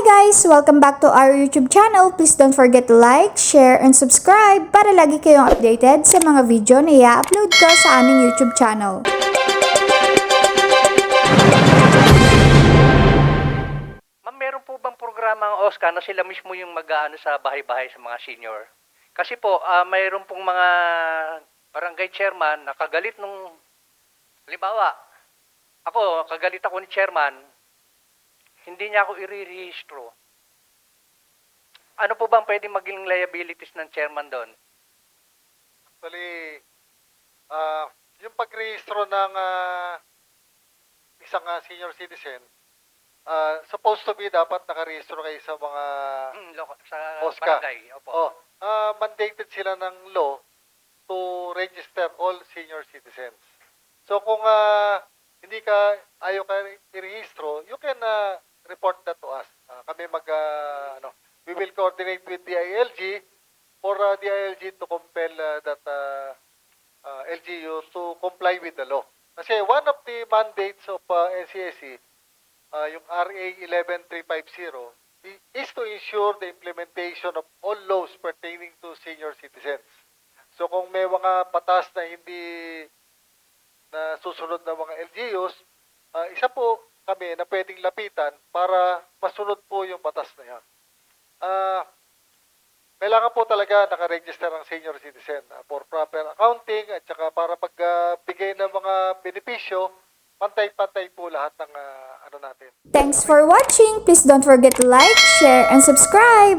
guys! Welcome back to our YouTube channel. Please don't forget to like, share, and subscribe para lagi kayong updated sa mga video na i-upload ko sa aming YouTube channel. Ma'am, meron po bang programa ang OSCA na sila mismo yung mag-ano sa bahay-bahay sa mga senior? Kasi po, ah, mayroon pong mga barangay chairman na kagalit nung, halimbawa, ako, kagalit ako ni chairman, hindi niya ako i-rehistro. Ano po bang pwede maging liabilities ng chairman doon? Actually, ah yung pagrehistro ng ah, isang ah, senior citizen, ah supposed to be dapat nakarehistro kayo sa mga Hmm, loko, sa OSCA. barangay. Opo. oh, ah, mandated sila ng law to register all senior citizens. So kung ah, hindi ka ayaw ka i-rehistro, you can ah, report that to us. Ah, kami mag ah, ano, we will coordinate with the ILG for uh, the ILG to compel uh, that uh, uh, LGU to comply with the law. Kasi one of the mandates of uh, NCSC, uh, yung RA 11350, i- is to ensure the implementation of all laws pertaining to senior citizens. So kung may mga batas na hindi na susunod ng mga LGUs, uh, isa po kami na pwedeng lapitan para masunod po yung batas na yan. Ah, kailangan po talaga nakaregister ang senior citizen ah, for proper accounting at saka para pagbigay ng mga benepisyo, pantay-pantay po lahat ng ah, ano natin. Thanks for watching! Please don't forget to like, share, and subscribe!